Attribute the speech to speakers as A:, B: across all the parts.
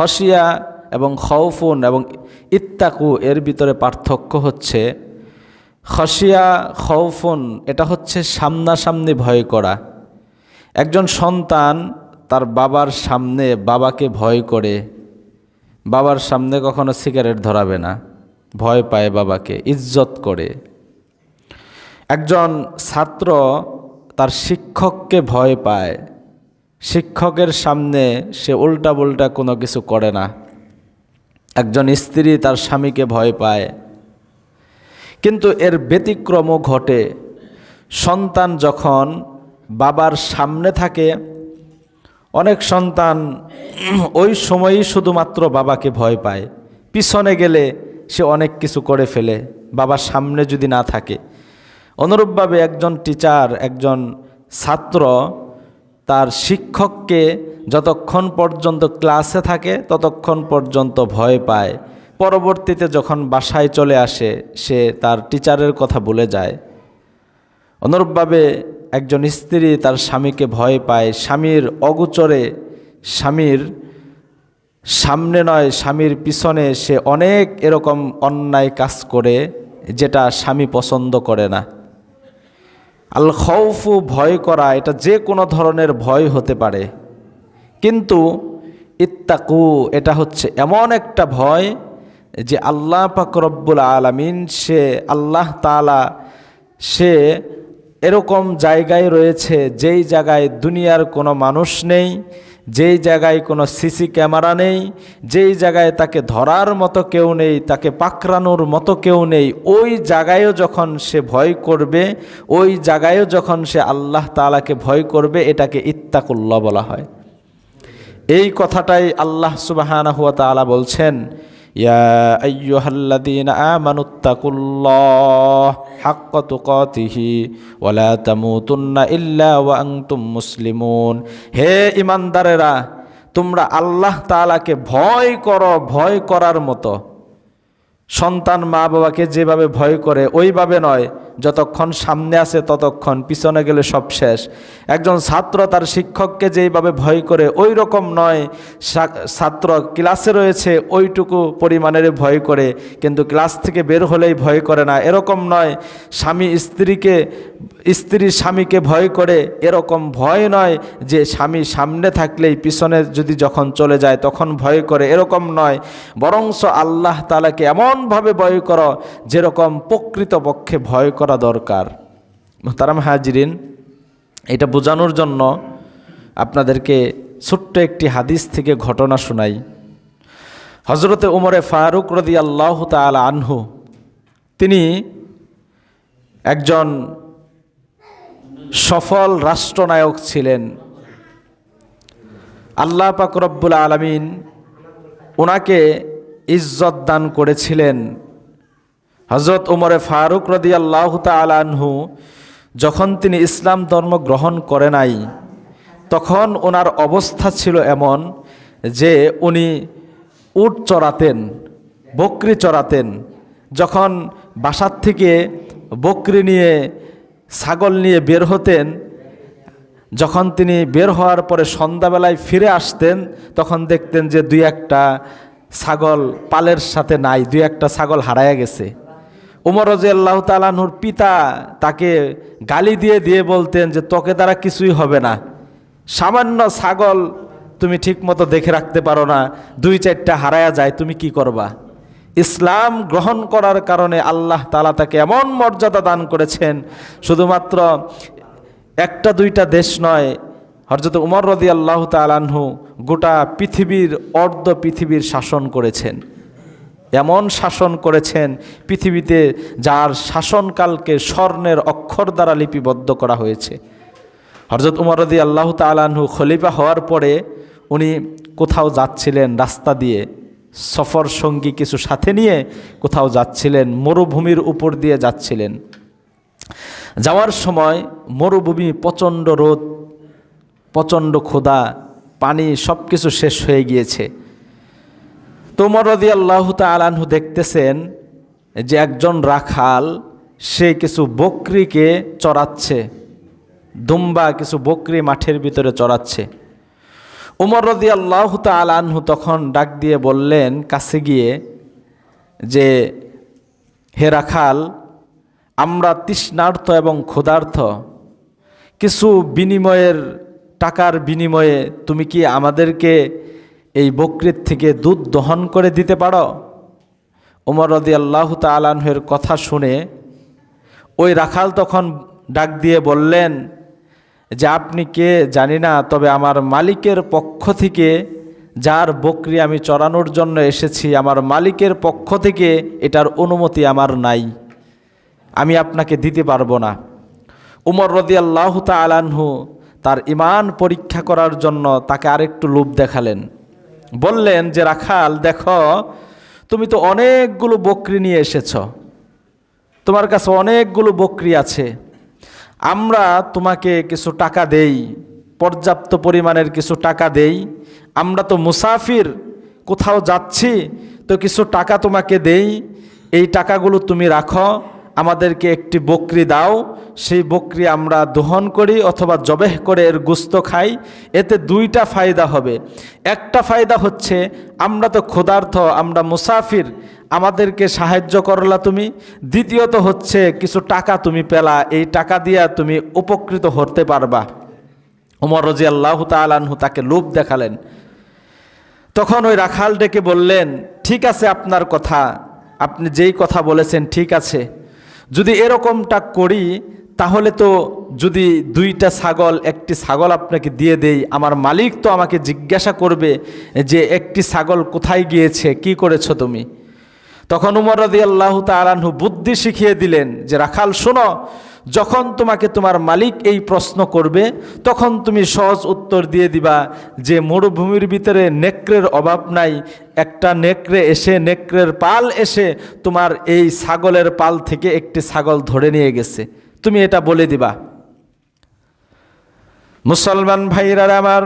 A: খসিয়া এবং খৌফুন এবং ইত্তাকু এর ভিতরে পার্থক্য হচ্ছে খসিয়া খৌফুন এটা হচ্ছে সামনাসামনি ভয় করা। একজন সন্তান তার বাবার সামনে বাবাকে ভয় করে। বাবার সামনে কখনো সিগারেট ধরাবে না। ভয় পায় বাবাকে, ইজ্জত করে। একজন ছাত্র তার শিক্ষককে ভয় পায়। শিক্ষকের সামনে সে উল্টা পুল্টা কোনো কিছু করে না। একজন স্ত্রী তার স্বামীকে ভয় পায়। কিন্তু এর ব্যতিক্রমও ঘটে। সন্তান যখন বাবার সামনে থাকে, অনেক সন্তান ওই সময়ই শুধুমাত্র বাবাকে ভয় পায়। পিছনে গেলে সে অনেক কিছু করে ফেলে, বাবার সামনে যদি না থাকে। অনুরূপভাবে একজন টিচার একজন ছাত্র তার শিক্ষককে যতক্ষণ পর্যন্ত ক্লাসে থাকে, ততক্ষণ পর্যন্ত ভয় পায়। পরবর্তীতে যখন বাসায় চলে আসে, সে তার টিচারের কথা ভুলে যায়। অনুরূপভাবে একজন স্ত্রী তার স্বামীকে ভয় পায়। স্বামীর অগোচরে, স্বামীর সামনে নয়, স্বামীর পিছনে সে অনেক এরকম অন্যায় কাজ করে, যেটা স্বামী পছন্দ করে না। আল খৌফু ভয় করা, এটা যে কোনো ধরনের ভয় হতে পারে। কিন্তু ইত্তাকু, এটা হচ্ছে এমন একটা ভয় যে আল্লাহ পাকরব্বুল আলমিন, সে আল্লাহ তালা সে এরকম জায়গায় রয়েছে যেই জায়গায় দুনিয়ার কোনো মানুষ নেই। যেই জায়গায় কোনো সিসি ক্যামেরা নেই, যেই জায়গায় তাকে ধরার মতো কেউ নেই, তাকে পাকড়ানোর মতো কেউ নেই, ওই জায়গায়ও যখন সে ভয় করবে, ওই জায়গায়ও যখন সে আল্লাহ তালাকে ভয় করবে, এটাকে ইত্তাকুল্লা বলা হয়। এই কথাটাই আল্লাহ সুবাহানা হুয়া তালা বলছেন ইয়া আইয়ুহাল্লাযীনা আমানুত্তাকুল্লাহ হাক্কা তুকাতিহি ওয়ালা তামুতুন্না ইল্লা ওয়া আনতুম মুসলিমুন হে ইমানদারেরা, তোমরা আল্লাহ তালাকে ভয় করো, ভয় করার মতো। সন্তান মা বাবাকে যেভাবে ভয় করে, ওইভাবে নয়। যতক্ষণ সামনে আসে ততক্ষণ পিছনে গেলে সব শেষ। একজন ছাত্র তার শিক্ষককে যেইভাবে ভয় করে ওই রকম নয় ছাত্র ক্লাসে রয়েছে, ওইটুকু পরিমাণের ভয় করে, কিন্তু ক্লাস থেকে বের হলেই ভয় করে না। এরকম নয়। স্বামী স্ত্রীকে স্ত্রী স্বামীকে ভয় করে, এরকম ভয় নয় যে স্বামী সামনে থাকলেই পিছনে যদি যখন চলে যায় তখন ভয় করে, এরকম নয়। বরংস আল্লাহ তালাকে এমনভাবে ভয় করো যেরকম প্রকৃতপক্ষে ভয় করা দরকার। মোহতারাম হাজরিন, এটা বোঝানোর জন্য আপনাদেরকে ছোট্ট একটি হাদিস থেকে ঘটনা শোনাই। হজরতে উমরে ফারুক রদি আল্লাহ তালা আনহু, তিনি একজন সফল রাষ্ট্রনায়ক ছিলেন। আল্লাহ পাক রব্বুল আলমিন ওনাকে ইজ্জত দান করেছিলেন। হজরত উমরে ফারুক রদি আল্লাহ তালানহু যখন তিনি ইসলাম ধর্ম গ্রহণ করে নাই, তখন ওনার অবস্থা ছিল এমন যে উনি উট চড়াতেন, বকরি চড়াতেন। যখন বাসার থেকে বকরি নিয়ে ছাগল নিয়ে বের হতেন। যখন তিনি বের হওয়ার পরে সন্ধ্যাবেলায় ফিরে আসতেন, তখন দেখতেন যে দুই একটা ছাগল পালের সাথে নাই, দুই একটা ছাগল হারায়া গেছে। উমর আল্লাহ তালাহুর পিতা তাকে গালি দিয়ে দিয়ে বলতেন যে, তোকে দ্বারা কিছুই হবে না। সামান্য ছাগল তুমি ঠিক মতো দেখে রাখতে পারো না। দুই চারটা হারায়া যায়, তুমি কি করবা? ইসলাম গ্রহণ করার কারণে আল্লাহ তালা তাকে এমন মর্যাদা দান করেছেন, শুধুমাত্র একটা দুইটা দেশ নয় হরজত উমর রদি আল্লাহ তালাহু গোটা পৃথিবীর অর্ধ পৃথিবীর শাসন করেছেন। এমন শাসন করেছেন, পৃথিবীতে যার শাসনকালকে স্বর্ণের অক্ষর দ্বারা লিপিবদ্ধ করা হয়েছে। হরজত উমরদি আল্লাহ তালাহু খলিফা হওয়ার পরে উনি কোথাও যাচ্ছিলেন রাস্তা দিয়ে সফর সঙ্গী কিছু সাথে নিয়ে কোথাও যাচ্ছিলেন, মরুভূমির উপর দিয়ে যাচ্ছিলেন। যাওয়ার সময় মরুভূমি প্রচণ্ড রোদ, প্রচণ্ড ক্ষুধা, পানি সব কিছু শেষ হয়ে গিয়েছে। তোমর রদি আল্লাহ তালাহু দেখতেছেন যে একজন রাখাল, সে কিছু বকরিকে চড়াচ্ছে, দুম্বা কিছু বকরি মাঠের ভিতরে চড়াচ্ছে। উমর রদি আল্লাহ তালানহু তখন ডাক দিয়ে বললেন কাছে গিয়ে যে, হে রাখাল, আমরা তৃষ্ণার্থ এবং ক্ষুধার্থ। কিছু বিনিময়ের, টাকার বিনিময়ে তুমি কি আমাদেরকে এই বকরির থেকে দুধ দহন করে দিতে পারো? ওমর রদি আল্লাহ তালাহের কথা শুনে ওই রাখাল তখন ডাক দিয়ে বললেন যে আপনি কে জানি না, তবে আমার মালিকের পক্ষ থেকে যার বকরি আমি চড়ানোর জন্য এসেছি, আমার মালিকের পক্ষ থেকে এটার অনুমতি আমার নাই। আমি আপনাকে দিতে পারব না। উমর রদি আল্লাহ তালানহু তার ইমান পরীক্ষা করার জন্য তাকে আরেকটু লোভ দেখালেন। বললেন যে, রাখাল, দেখো, তুমি তো অনেকগুলো বকরি নিয়ে এসেছ। তোমার কাছে অনেকগুলো বকরি আছে। আমরা তোমাকে কিছু টাকা দেই, পর্যাপ্ত পরিমাণের কিছু টাকা দেই, আমরা তো মুসাফির, কোথাও যাচ্ছি, তো কিছু টাকা তোমাকে দেই, এই টাকাগুলো তুমি রাখো। আমাদেরকে একটি বকরি দাও, সেই বকরি আমরা দহন করি অথবা জবেহ করে এর গুস্ত খাই, এতে দুইটা ফায়দা হবে। একটা ফায়দা হচ্ছে, আমরা তো ক্ষুধার্থ আমরা মুসাফির, আমাদেরকে সাহায্য করলা তুমি। দ্বিতীয়ত হচ্ছে, কিছু টাকা তুমি পেলা, এই টাকা দিয়া তুমি উপকৃত হতে পারবা। উমর রাজি আল্লাহ তালানহু তাকে লোভ দেখালেন। তখন ওই রাখাল ডেকে বললেন, ঠিক আছে আপনার কথা, আপনি যেই কথা বলেছেন ঠিক আছে। যদি এরকমটা করি, তাহলে তো যদি দুইটা ছাগল, একটি ছাগল আপনাকে দিয়ে দেই, আমার মালিক তো আমাকে জিজ্ঞাসা করবে যে একটি ছাগল কোথায় গিয়েছে, কি করেছ তুমি? তখন উমর রদি আল্লাহ তালাহু বুদ্ধি শিখিয়ে দিলেন যে, রাখাল, শোনো যখন তোমাকে তোমার মালিক এই প্রশ্ন করবে, তখন তুমি সহজ উত্তর দিয়ে দিবা যে মরুভূমির ভিতরে নেকড়ের অভাব নাই, একটা নেকড়ে এসে নেকড়ের পাল এসে তোমার এই ছাগলের পাল থেকে একটি ছাগল ধরে নিয়ে গেছে। তুমি এটা বলে দিবা। মুসলমান ভাইরা আমার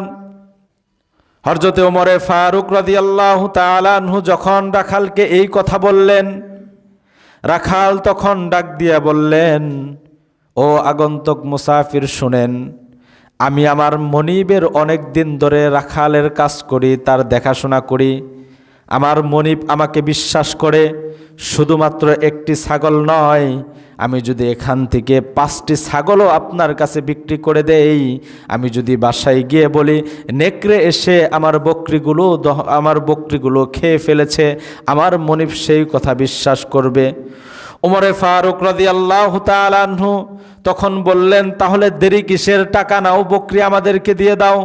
A: হরজতে ওমরে ফারুক রদি আল্লাহ তালানহু যখন রাখালকে এই কথা বললেন, রাখাল তখন ডাক দিয়া বললেন ও আগন্তক মুসাফির শুনেন, আমি আমার মনিবের অনেক দিন ধরে রাখালের কাজ করি, তার দেখাশোনা করি। আমার মনিব আমাকে বিশ্বাস করে, শুধুমাত্র একটি ছাগল নয়, আমি যদি এখান থেকে পাঁচটি ছাগলও আপনার কাছে বিক্রি করে দেই, আমি যদি বাসায় গিয়ে বলি, নেকড়ে এসে আমার বকরিগুলো আমার বকরিগুলো খেয়ে ফেলেছে, আমার মনিব সেই কথা বিশ্বাস করবে। ওমরে ফারুক রদি আল্লাহ তালাহু তখন বললেন, তাহলে দেরি কিসের? টাকা নাও, বকরি আমাদেরকে দিয়ে দাও।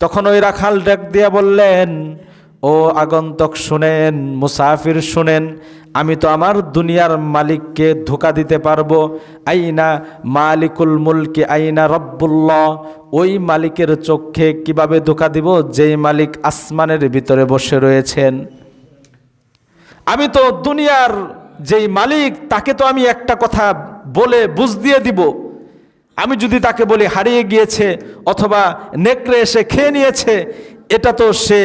A: তখন ওই রাখাল ডাক দিয়া বললেন, ও আগন্তক শুনেন, মুসাফির শুনেন, আমি তো আমার দুনিয়ার মালিককে ধোকা দিতে পারব। আইনা মালিকুল মুলকি, আইনা রব্বুল্লাহ। ওই মালিকের চোখে কীভাবে ধোকা দিব? যেই মালিক আসমানের ভিতরে বসে রয়েছেন। আমি তো দুনিয়ার যেই মালিক, তাকে তো আমি একটা কথা বলে বুঝ দিয়ে দিব। আমি যদি তাকে বলি, হারিয়ে গিয়েছে অথবা নেকড়ে এসে খেয়ে নিয়েছে, এটা তো সে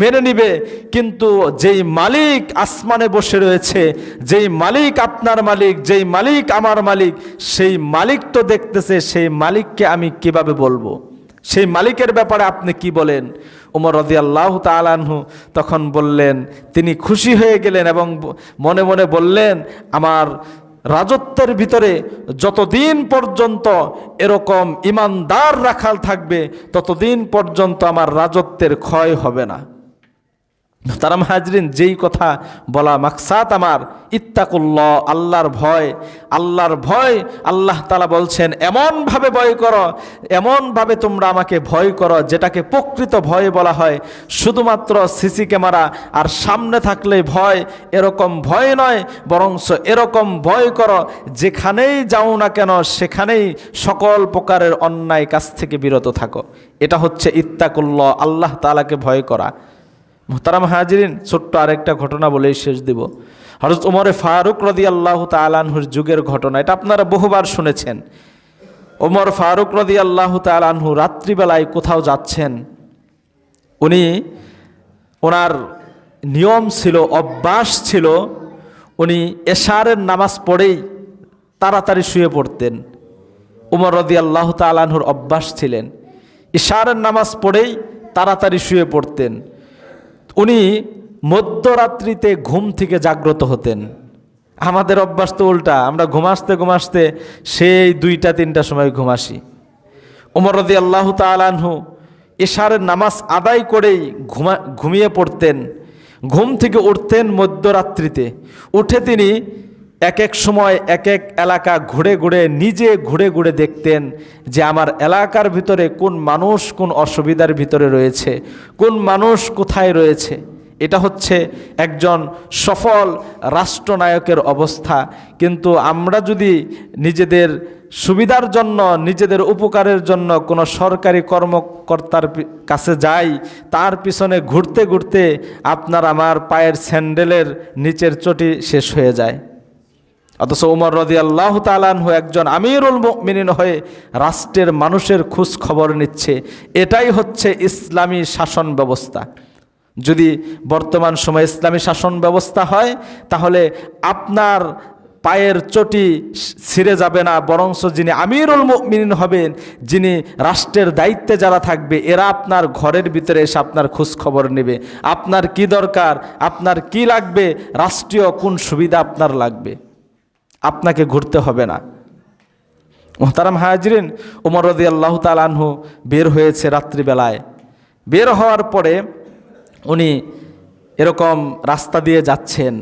A: মেনে নিবে। কিন্তু যেই মালিক আসমানে বসে রয়েছে, যেই মালিক আপনার মালিক, যেই মালিক আমার মালিক, সেই মালিক তো দেখতেছে, সেই মালিককে আমি কীভাবে বলব? সেই মালিকের ব্যাপারে আপনি কি বলেন? উমর রদি আল্লাহ তখন বললেন, তিনি খুশি হয়ে গেলেন এবং মনে মনে বললেন, আমার রাজত্বের ভিতরে যতদিন পর্যন্ত এরকম ইমানদার রাখাল থাকবে, ততদিন পর্যন্ত আমার রাজত্বের ক্ষয় হবে না। তারা হাজরিন, যেই কথা বলা মাকসাদ আমার, ইত্তাকুল্লাহ, আল্লাহর ভয় আল্লাহর ভয়, আল্লাহ তালা বলছেন, এমনভাবে ভয় করো, এমনভাবে তোমরা আমাকে ভয় করো, যেটাকে প্রকৃত ভয় বলা হয়। শুধুমাত্র সিসি ক্যামেরা আর সামনে থাকলে ভয় এরকম ভয় নয় বরঞ্চ এরকম ভয় করো, যেখানেই যাও না কেন, সেখানেই সকল প্রকারের অন্যায় কাছ থেকে বিরত থাকো। এটা হচ্ছে ইত্তাকুল্লাহ, আল্লাহ তালাকে ভয় করা। মোহতারাম হাজিরিন, ছোট্ট আরেকটা ঘটনা বলেই শেষ দিব। হরজত ওমরে ফারুক রদি আল্লাহ তালানহুর যুগের ঘটনা, এটা আপনারা বহুবার শুনেছেন। ওমর ফারুক রদি আল্লাহ তালানহু রাত্রিবেলায় কোথাও যাচ্ছেন। উনি, ওনার নিয়ম ছিল, অভ্যাস ছিল, উনি এশারের নামাজ পড়েই তাড়াতাড়ি শুয়ে পড়তেন। উমর রদি আল্লাহ তালানহুর অভ্যাস ছিলেন। ইশারের নামাজ পড়েই তাড়াতাড়ি শুয়ে পড়তেন। উনি মধ্যরাত্রিতে ঘুম থেকে জাগ্রত হতেন। আমাদের অভ্যাস তো উল্টা, আমরা ঘুমাসতে ঘুমাসতে সেই দুইটা, তিনটা সময় ঘুমাসি। উমর রদি আল্লাহ তালানহু এশার নামাজ আদায় করেই ঘুমা, ঘুমিয়ে পড়তেন। ঘুম থেকে উঠতেন মধ্যরাত্রিতে। উঠে তিনি এক এক সময় এক এক এলাকা ঘুরে ঘুরে, নিজে ঘুরে ঘুরে দেখতেন যে আমার এলাকার ভিতরে কোন মানুষ কোন অসুবিধার ভিতরে রয়েছে, কোন মানুষ কোথায় রয়েছে। এটা হচ্ছে একজন সফল রাষ্ট্রনায়কের অবস্থা। কিন্তু আমরা যদি নিজেদের সুবিধার জন্য, নিজেদের উপকারের জন্য কোনো সরকারি কর্মকর্তার কাছে যাই, তার পিছনে ঘুরতে ঘুরতে আপনার আমার পায়ের স্যান্ডেলের নিচের চটি শেষ হয়ে যায়। অথচ উমর রদি আল্লাহ তালানহু একজন আমিরুল মিনিন হয়ে রাষ্ট্রের মানুষের খোঁজ খবর নিচ্ছে। এটাই হচ্ছে ইসলামী শাসন ব্যবস্থা। যদি বর্তমান সময়ে ইসলামী শাসন ব্যবস্থা হয়, তাহলে আপনার পায়ের চটি ছিঁড়ে যাবে না বরংস যিনি আমিরুল মিনিন হবেন, যিনি রাষ্ট্রের দায়িত্বে যারা থাকবে, এরা আপনার ঘরের ভিতরে এসে আপনার খোঁজ খবর নেবে। আপনার কি দরকার? আপনার কি লাগবে? রাষ্ট্রীয় কোন সুবিধা আপনার লাগবে? আপনাকে ঘুরতে হবে না। মোহতারাম হাজরিন উমর রদি আল্লাহ তালানহু বের হয়েছে রাত্রিবেলায়। বের হওয়ার পরে উনি এরকম রাস্তা দিয়ে যাচ্ছেন।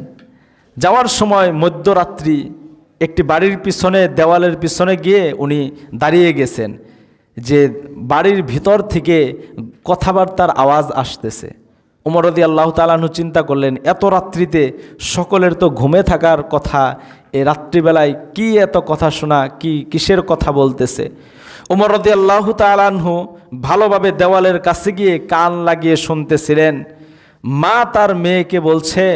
A: যাওয়ার সময় মধ্যরাত্রি একটি বাড়ির পিছনে, দেওয়ালের পিছনে গিয়ে উনি দাঁড়িয়ে গেছেন যে বাড়ির ভিতর থেকে কথাবার্তার আওয়াজ আসতেছে। উমরদি আল্লাহ তালাহু চিন্তা করলেন, এত রাত্রিতে সকলের তো ঘুমে থাকার কথা, এ রাত্রিবেলায় কি এত কথা শোনা, কি কিসের কথা বলতেছে? উমরদি আল্লাহ তালাহু ভালোভাবে দেওয়ালের কাছে গিয়ে কান লাগিয়ে শুনতেছিলেন। মা তার মেয়েকে বলছে,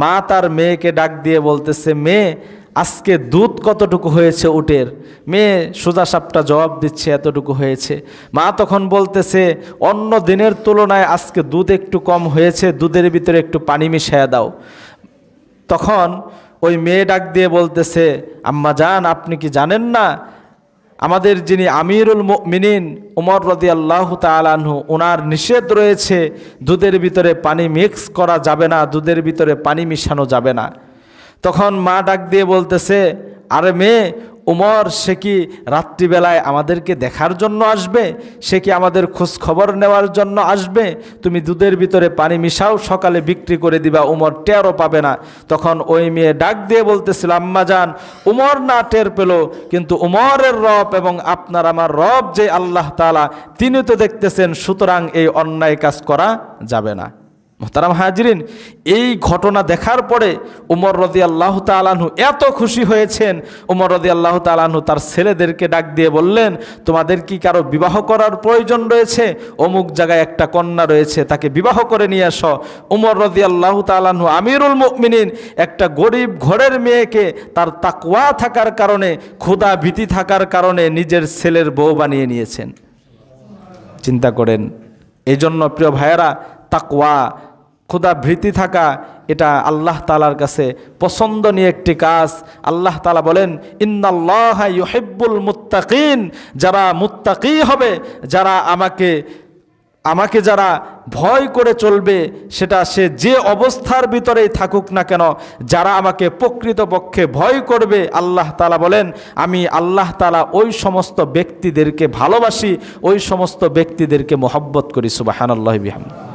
A: মা তার মেয়েকে ডাক দিয়ে বলতেছে, মেয়ে আজকে দুধ কতটুকু হয়েছে উটের? মেয়ে সোজা সাপটা জবাব দিচ্ছে, এতটুকু হয়েছে। মা তখন বলতেছে, অন্য দিনের তুলনায় আজকে দুধ একটু কম হয়েছে, দুধের ভিতরে একটু পানি মিশিয়ে দাও। তখন ওই মেয়ে ডাক দিয়ে বলতেছে, আম্মা জান, আপনি কি জানেন না? আমাদের যিনি আমিরুল মিনিন উমর রদি আল্লাহ তালানহু ওনার নিষেধ রয়েছে, দুধের ভিতরে পানি মিক্স করা যাবে না, দুধের ভিতরে পানি মিশানো যাবে না। তখন মা ডাক দিয়ে বলতেছে, আরে মেয়ে, উমর, সে কি রাত্রিবেলায় আমাদেরকে দেখার জন্য আসবে? সে কি আমাদের খোঁজ খবর নেওয়ার জন্য আসবে? তুমি দুধের ভিতরে পানি মিশাও, সকালে বিক্রি করে দিবা, উমর টেরও পাবে না। তখন ওই মেয়ে ডাক দিয়ে বলতেছিল, আম্মা যান উমর না টের পেল, কিন্তু উমরের রব এবং আপনার আমার রব যে আল্লাহ তালা তিনি তো দেখতেছেন, সুতরাং এই অন্যায় কাজ করা যাবে না। মোহতারাম হাজরিন, এই ঘটনা দেখার পরে উমর রদি আল্লাহ তালাহু এত খুশি হয়েছেন। উমর রদি আল্লাহ তালাহু তার ছেলেদেরকে ডাক দিয়ে বললেন, তোমাদের কি কারও বিবাহ করার প্রয়োজন রয়েছে? অমুক জায়গায় একটা কন্যা রয়েছে, তাকে বিবাহ করে নিয়ে আসো। উমর রদি আল্লাহ তালাহু আমিরুল মুমিনিন, একটা গরিব ঘরের মেয়েকে তার তাকওয়া থাকার কারণে, ক্ষুধা ভীতি থাকার কারণে নিজের ছেলের বউ বানিয়ে নিয়েছেন। চিন্তা করেন এই জন্য প্রিয় ভাইয়েরা, তাকওয়া ক্ষুদা ভীতি থাকা, এটা আল্লাহ তালার কাছে পছন্দনীয় একটি কাজ। আল্লাহ তালা বলেন, ইন্নাল্লাহ ইউহিব্বুল মুত্তাকিন যারা মুত্তাকি হবে, যারা আমাকে আমাকে যারা ভয় করে চলবে, সেটা সে যে অবস্থার ভিতরেই থাকুক না কেন, যারা আমাকে প্রকৃতপক্ষে ভয় করবে, আল্লাহ তালা বলেন, আমি আল্লাহ তালা ওই সমস্ত ব্যক্তিদেরকে ভালোবাসি, ওই সমস্ত ব্যক্তিদেরকে মোহব্বত করি সুবাহান আল্লাহ বিহাম